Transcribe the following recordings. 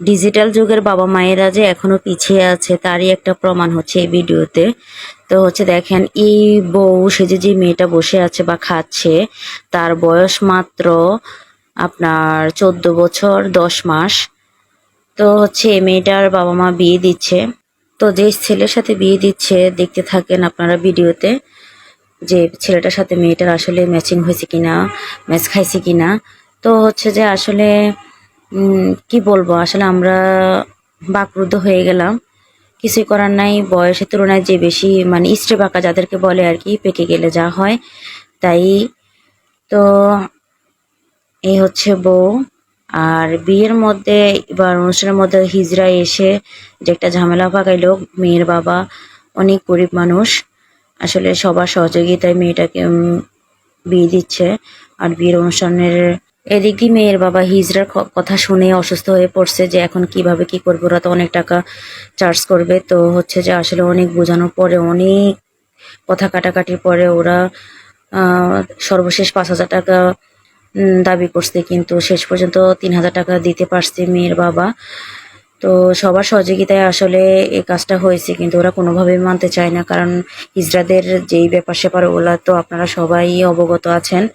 Digital যুগের বাবা মায়েরা যে এখনও পিছিয়ে আছে, তারই একটা প্রমাণ হচ্ছে এই ভিডিওতে। তো হচ্ছে দেখেন, এই বউ সেজে যে মেয়েটা বসে আছে বা খাচ্ছে, তার বয়স মাত্র আপনার চোদ্দ বছর, দশ মাস। তো হচ্ছে এই মেয়েটার বাবা মা বিয়ে দিচ্ছে। তো যে ছেলের সাথে বিয়ে দিচ্ছে, দেখতে থাকেন আপনারা ভিডিওতে, যে ছেলেটার সাথে মেয়েটার আসলে ম্যাচিং হয়েছে কিনা ম্যাচ খাইছে কিনা। তো হচ্ছে যে আসলে কি বলব? আসলে আমরা বাকরুদ্ধ হয়ে গেলাম। কিছুই করার নাই। বয়সের তুলনায় যে বেশি মানে ইস্টে বাঁকা যাদেরকে বলে আর কি, পেকে গেলে যা হয়, তাই। তো এই হচ্ছে বউ। আর বিয়ের মধ্যে, এবার অনুষ্ঠানের মধ্যে হিজরা এসে যে একটা ঝামেলা পাকাইলো, মেয়ের বাবা অনেক গরিব মানুষ। আসলে সবার সহযোগিতায় মেয়েটাকে বিয়ে দিচ্ছে। আর বিয়ের অনুষ্ঠানের এদিক মেয়ের বাবা হিজড়ার ক- কথা শুনে অসুস্থ হয়ে পড়ছে যে এখন কীভাবে কি করবে? ওরা তো অনেক টাকা চার্জ করবে। তো হচ্ছে যে আসলে অনেক বোঝানোর পরে, অনেক কথা কাটাকাটির পরে ওরা সর্বশেষ পাঁচ হাজার টাকা দাবি করছে। কিন্তু শেষ পর্যন্ত তিন হাজার টাকা দিতে পারছে মেয়ের বাবা। তো সবার সহযোগিতায় আসলে এই কাজটা হয়েছে, কিন্তু ওরা কোনোভাবেই মানতে চায় না। কারণ ইসরাদের যেই ব্যাপার স্যাপার ওগুলা তো আপনারা সবাই অবগত আছেন।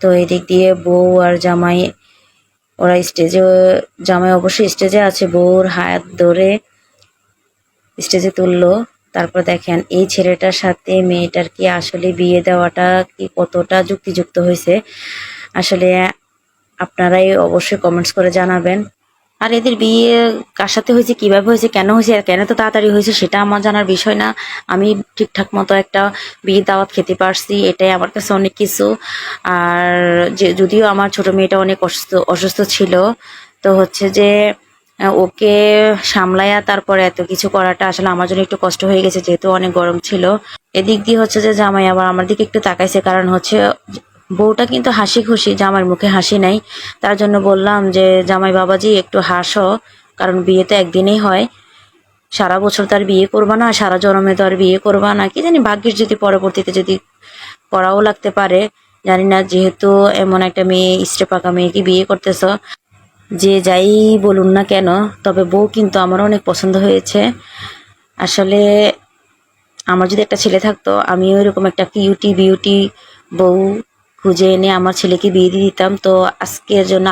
তো এদিক দিয়ে বউ আর জামাই, ওরা স্টেজে জামাই অবশ্যই স্টেজে আছে, বউর হাত ধরে স্টেজে তুললো। তারপর দেখেন, এই ছেলেটার সাথে মেয়েটার কি আসলে বিয়ে দেওয়াটা কি কতটা যুক্তিযুক্ত হয়েছে? আসলে আপনারাই অবশ্যই কমেন্টস করে জানাবেন। আর এদের বিয়ে কার সাথে হয়েছে, কীভাবে হয়েছে, কেন হয়েছে, আর কেন তো তাড়াতাড়ি হয়েছে সেটা আমার জানার বিষয় না। আমি ঠিকঠাক মতো একটা বিয়ে দাওয়াত খেতে পারছি, এটাই আমার কাছে অনেক কিছু। আর যে, যদিও আমার ছোট মেয়েটা অনেক অসুস্থ অসুস্থ ছিল, তো হচ্ছে যে, ওকে সামলায়া তারপরে এত কিছু করাটা আসলে আমার জন্য একটু কষ্ট হয়ে গেছে, যেহেতু অনেক গরম ছিল। এদিক দিয়ে হচ্ছে যে জামাই আবার আমার দিকে একটু তাকাইছে, কারণ হচ্ছে বউটা কিন্তু হাসি খুশি, জামাইয়ের মুখে হাসি নাই। তার জন্য বললাম যে, জামাই বাবাজি, একটু হাসো, কারণ বিয়ে তো একদিনেই হয়। সারা বছর তো আর বিয়ে করবা না, সারা জন্মে তো আর বিয়ে করবা না। কি জানি ভাগ্যের যদি পরবর্তীতে যদি করাও লাগতে পারে। জানি না, যেহেতু এমন একটা মেয়ে ইস্টে পাকা মেয়েকে বিয়ে করতেছ? যে যাই বলুন না কেন, তবে বউ কিন্তু আমার অনেক পছন্দ হয়েছে। আসলে আমার যদি একটা ছেলে থাকতো, আমিও এরকম একটা কিউটি বিউটি বউ খুঁজে এনে আমার ছেলেকে বিয়ে দিয়ে দিতাম তো আজকের জন্য